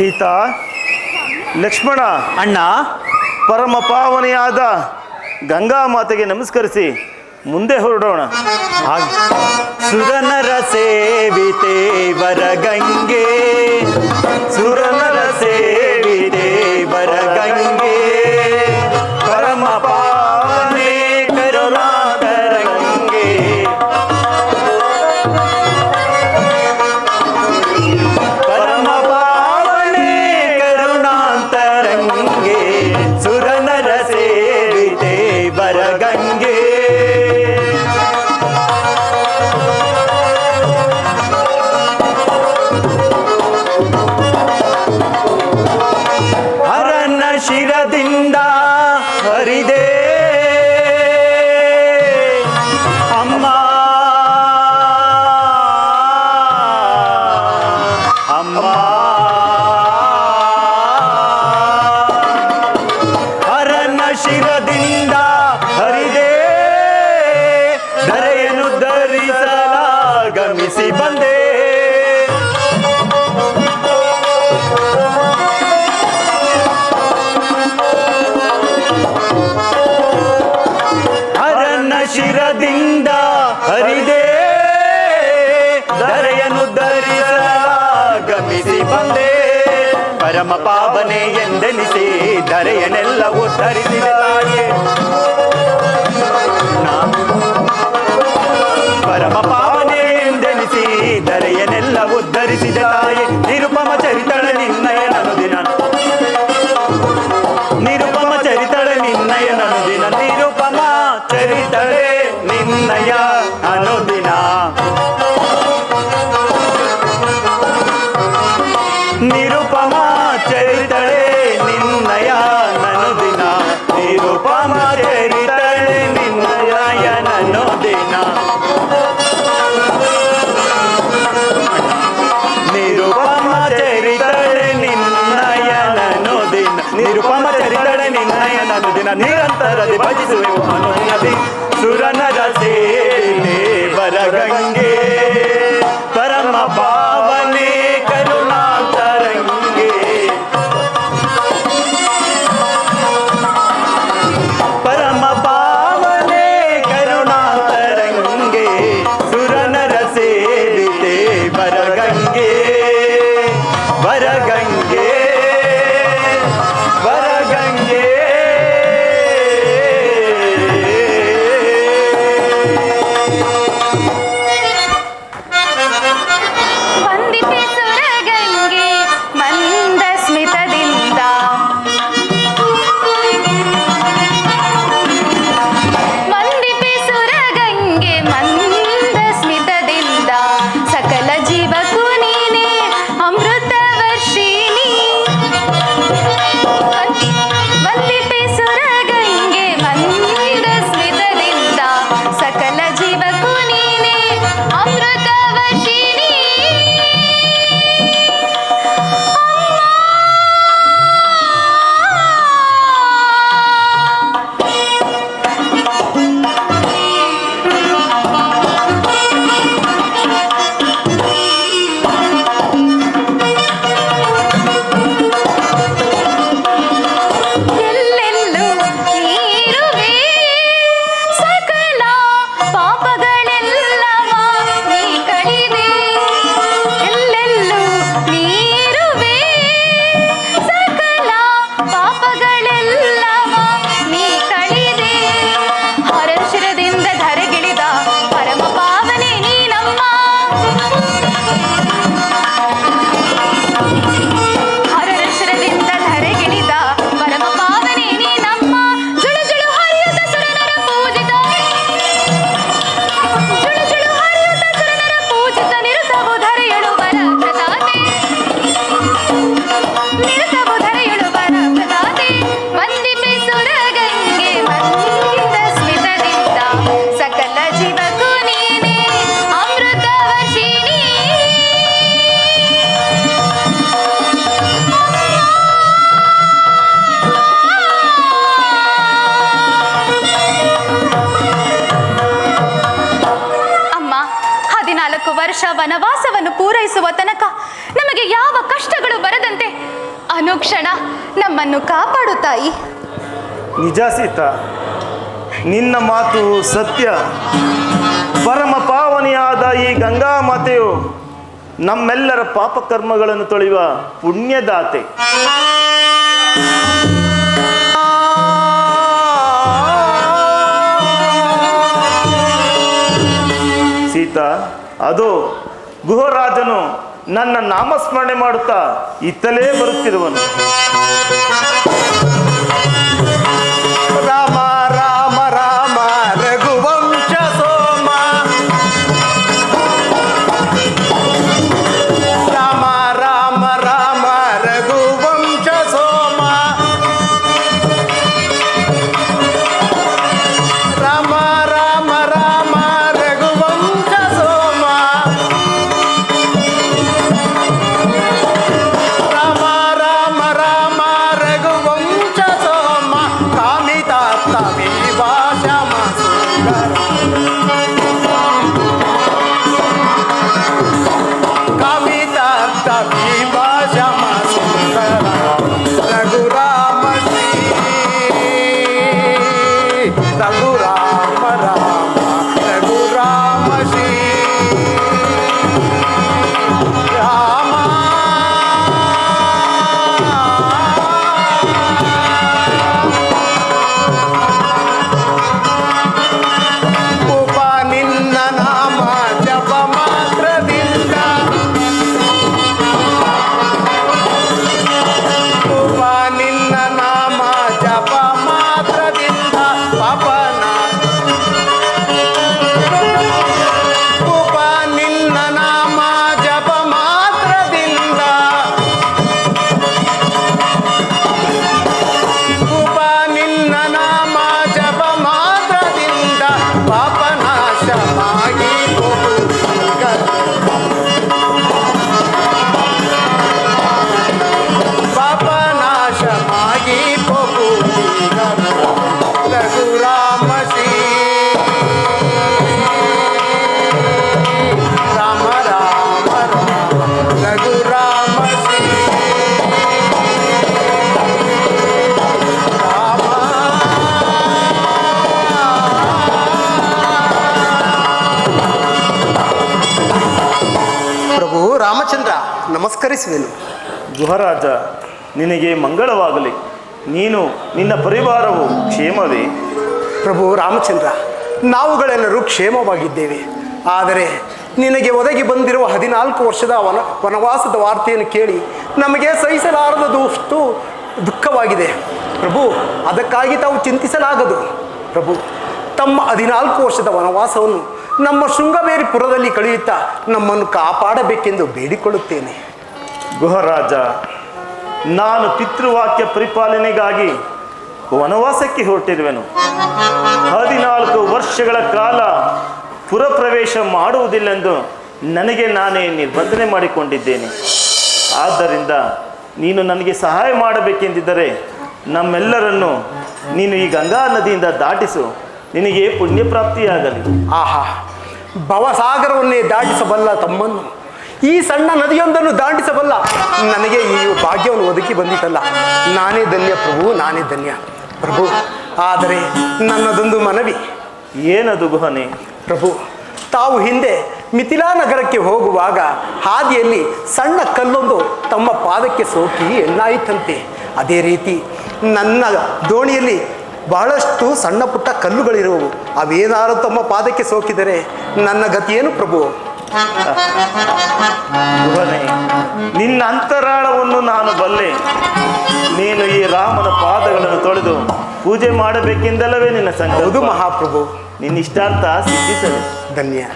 ಸೀತಾ ಲಕ್ಷ್ಮಣ ಅಣ್ಣ ಪರಮ ಪಾವನೆಯಾದ ಗಂಗಾ ಮಾತೆಗೆ ನಮಸ್ಕರಿಸಿ ಮುಂದೆ ಹೊರಡೋಣ. ಸುರನರ ಸೇವಿತೇವರ ಗಂಗೆ ಸುರನ ಶ್ರಮ ಪಾವನೆ ಎಂದೆನಿಸಿ ಧರೆಯನೆಲ್ಲ ಉದ್ಧರಿಸಿದ ತಾಯೇ. ಪರಮ ನಿರಂತರ ಭಜಿಸುವೆವು ಅನುಯದಿ ಸುರನರ ಸೇ ದೇವರ ಗಂಗೆ ಪರಮ ಪಾ ಅನುಕ್ಷಣ ನಮ್ಮನ್ನು ಕಾಪಾಡು ತಾಯಿ. ನಿಜ ಸೀತಾ, ನಿನ್ನ ಮಾತು ಸತ್ಯ. ಪರಮ ಪಾವನಿಯಾದ ಈ ಗಂಗಾ ಮಾತೆಯು ನಮ್ಮೆಲ್ಲರ ಪಾಪಕರ್ಮಗಳನ್ನು ತೊಳೆಯುವ ಪುಣ್ಯದಾತೆ. ಸೀತಾ, ಅದು ಗುಹರಾಜನು ನನ್ನ ನಾಮಸ್ಮರಣೆ ಮಾಡುತ್ತಾ ಇತ್ತಲೇ ಬರುತ್ತಿರುವನು. शपाई को ರಾಮಚಂದ್ರ ನಮಸ್ಕರಿಸುವೆನು. ಗುಹರಾಜ ನಿನಗೆ ಮಂಗಳವಾಗಲಿ. ನೀನು ನಿನ್ನ ಪರಿವಾರವು ಕ್ಷೇಮವೇ? ಪ್ರಭು ರಾಮಚಂದ್ರ ನಾವುಗಳೆಲ್ಲರೂ ಕ್ಷೇಮವಾಗಿದ್ದೇವೆ. ಆದರೆ ನಿನಗೆ ಒದಗಿ ಬಂದಿರುವ ಹದಿನಾಲ್ಕು ವರ್ಷದ ವನ ವನವಾಸದ ವಾರ್ತೆಯನ್ನು ಕೇಳಿ ನಮಗೆ ಸಹಿಸಲಾರದಷ್ಟು ದುಃಖವಾಗಿದೆ. ಪ್ರಭು ಅದಕ್ಕಾಗಿ ತಾವು ಚಿಂತಿಸಲಾಗದು. ಪ್ರಭು ತಮ್ಮ ಹದಿನಾಲ್ಕು ವರ್ಷದ ವನವಾಸವನ್ನು ನಮ್ಮ ಶೃಂಗವೇರಿಪುರದಲ್ಲಿ ಕಳೆಯುತ್ತಾ ನಮ್ಮನ್ನು ಕಾಪಾಡಬೇಕೆಂದು ಬೇಡಿಕೊಳ್ಳುತ್ತೇನೆ. ಗುಹರಾಜ ನಾನು ಪಿತೃವಾಕ್ಯ ಪರಿಪಾಲನೆಗಾಗಿ ವನವಾಸಕ್ಕೆ ಹೊರಟಿರುವೆನು. ಹದಿನಾಲ್ಕು ವರ್ಷಗಳ ಕಾಲ ಪುರಪ್ರವೇಶ ಮಾಡುವುದಿಲ್ಲೆಂದು ನನಗೆ ನಾನೇ ನಿರ್ಬಂಧನೆ ಮಾಡಿಕೊಂಡಿದ್ದೇನೆ. ಆದ್ದರಿಂದ ನೀನು ನನಗೆ ಸಹಾಯ ಮಾಡಬೇಕೆಂದಿದ್ದರೆ ನಮ್ಮೆಲ್ಲರನ್ನು ನೀನು ಈ ಗಂಗಾ ನದಿಯಿಂದ ದಾಟಿಸು. ನಿನಗೆ ಪುಣ್ಯ ಪ್ರಾಪ್ತಿಯಾಗಲಿ ಆಹಾ. ಭವಸಾಗರವನ್ನೇ ದಾಟಿಸಬಲ್ಲ ತಮ್ಮನ್ನು. ಈ ಸಣ್ಣ ನದಿಯೊಂದನ್ನು ದಾಟಿಸಬಲ್ಲ ನನಗೆ ಈ ಭಾಗ್ಯವನ್ನು ಒದಗಿ ಬಂದಿತಲ್ಲ. ನಾನೇ ಧನ್ಯ ಪ್ರಭು ನಾನೇ ಧನ್ಯ ಪ್ರಭು. ಆದರೆ ನನ್ನದೊಂದು ಮನವಿ. ಏನದು ಗುಹನೆ? ಪ್ರಭು ತಾವು ಹಿಂದೆ ಮಿಥಿಲಾ ನಗರಕ್ಕೆ ಹೋಗುವಾಗ ಹಾದಿಯಲ್ಲಿ ಸಣ್ಣ ಕಲ್ಲೊಂದು ತಮ್ಮ ಪಾದಕ್ಕೆ ಸೋಕಿ ಎಲ್ಲಾಯಿತಂತೆ. ಅದೇ ರೀತಿ ನನ್ನ ದೋಣಿಯಲ್ಲಿ ಬಹಳಷ್ಟು ಸಣ್ಣ ಪುಟ್ಟ ಕಲ್ಲುಗಳಿರುವವು. ಅವೇನಾರು ತಮ್ಮ ಪಾದಕ್ಕೆ ಸೋಕಿದರೆ ನನ್ನ ಗತಿಯೇನು ಪ್ರಭು? ನಿನ್ನ ಅಂತರಾಳವನ್ನು ನಾನು ಬಲ್ಲೆ. ನೀನು ಈ ರಾಮನ ಪಾದಗಳನ್ನು ತೊಳೆದು ಪೂಜೆ ಮಾಡಬೇಕೆಂದಲ್ಲವೇ ನಿನ್ನ ಹೌದು ಮಹಾಪ್ರಭು. ನಿನ್ನ ಇಷ್ಟಾರ್ಥ ಸಿದ್ಧಿಸಲು. ಧನ್ಯ.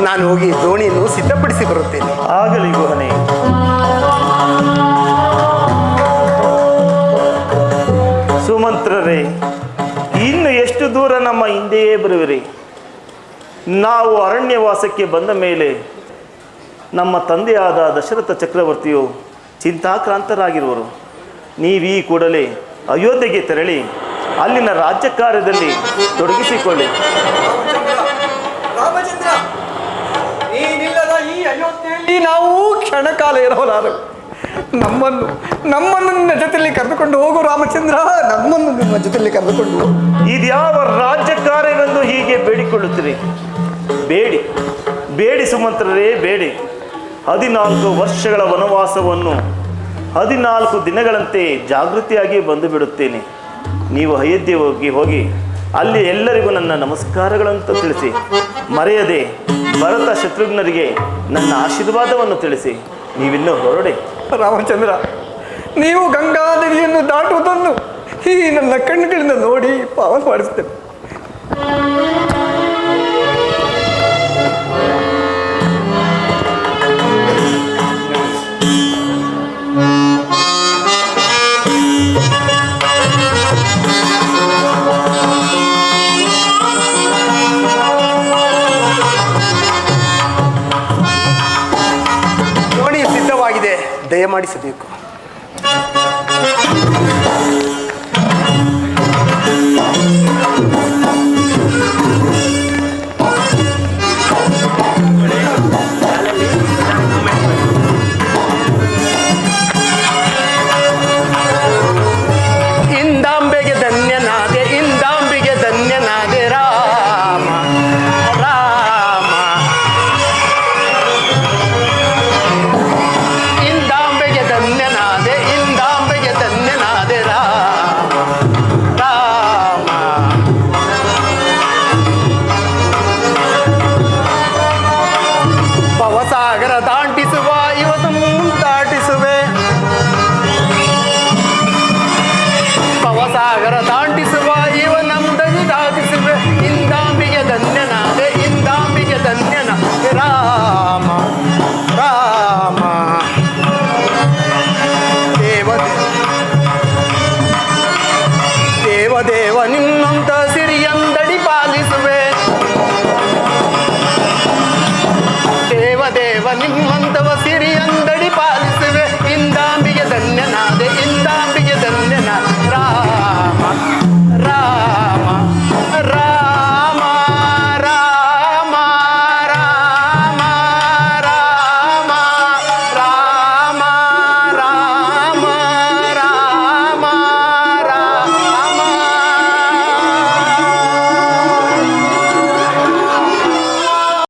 ನಾನು ಹೋಗಿ ದೋಣಿಯನ್ನು ಸಿದ್ಧಪಡಿಸಿ ಬರುತ್ತೇನೆ. ಆಗಲಿ ಗುಹನೆ. ಸುಮಂತ್ರರೇ, ಇನ್ನು ಎಷ್ಟು ದೂರ ನಮ್ಮ ಹಿಂದೆಯೇ ಬರುವಿರಿ? ನಾವು ಅರಣ್ಯವಾಸಕ್ಕೆ ಬಂದ ಮೇಲೆ ನಮ್ಮ ತಂದೆಯಾದ ದಶರಥ ಚಕ್ರವರ್ತಿಯು ಚಿಂತಾಕ್ರಾಂತರಾಗಿರುವರು. ನೀವೀ ಕೂಡಲೇ ಅಯೋಧ್ಯೆಗೆ ತೆರಳಿ ಅಲ್ಲಿನ ರಾಜ್ಯ ಕಾರ್ಯದಲ್ಲಿ ತೊಡಗಿಸಿಕೊಳ್ಳಿ. ನಾವು ಕ್ಷಣಕಾಲ ಇರೋಲಾರು ನಮ್ಮನ್ನು ನಮ್ಮನ್ನು ನಿನ್ನ ಜೊತೆಯಲ್ಲಿ ಕರೆದುಕೊಂಡು ಹೋಗು ರಾಮಚಂದ್ರ, ನಮ್ಮನ್ನು ನಿಮ್ಮ ಜೊತೆಯಲ್ಲಿ ಕರೆದುಕೊಂಡು ಹೋಗು. ಇದ್ಯಾವ ರಾಜ್ಯ ಕಾರ್ಯವೆಂದು ಹೀಗೆ ಬೇಡಿಕೊಳ್ಳುತ್ತೀರಿ? ಬೇಡಿ ಬೇಡಿ ಸುಮಂತ್ರರೇ, ಬೇಡಿ. ಹದಿನಾಲ್ಕು ವರ್ಷಗಳ ವನವಾಸವನ್ನು ಹದಿನಾಲ್ಕು ದಿನಗಳಂತೆ ಜಾಗೃತಿಯಾಗಿ ಬಂದು ಬಿಡುತ್ತೇನೆ ನೀವು ಅಯೋಧ್ಯೆ ಹೋಗಿ ಹೋಗಿ ಅಲ್ಲಿ ಎಲ್ಲರಿಗೂ ನನ್ನ ನಮಸ್ಕಾರಗಳಂತ ತಿಳಿಸಿ, ಮರೆಯದೆ ಭರತ ಶತ್ರುಘ್ನರಿಗೆ ನನ್ನ ಆಶೀರ್ವಾದವನ್ನು ತಿಳಿಸಿ, ನೀವಿನ್ನೂ ಹೊರಡೆ. ರಾಮಚಂದ್ರ, ನೀವು ಗಂಗಾ ನದಿಯನ್ನು ದಾಟುವುದನ್ನು ಈ ನನ್ನ ಕಣ್ಣುಗಳಿಂದ ನೋಡಿ ಪಾವನ ಮಾಡಿಸ್ತೇನೆ ದಯಮಾಡಿಸಬೇಕು Николай,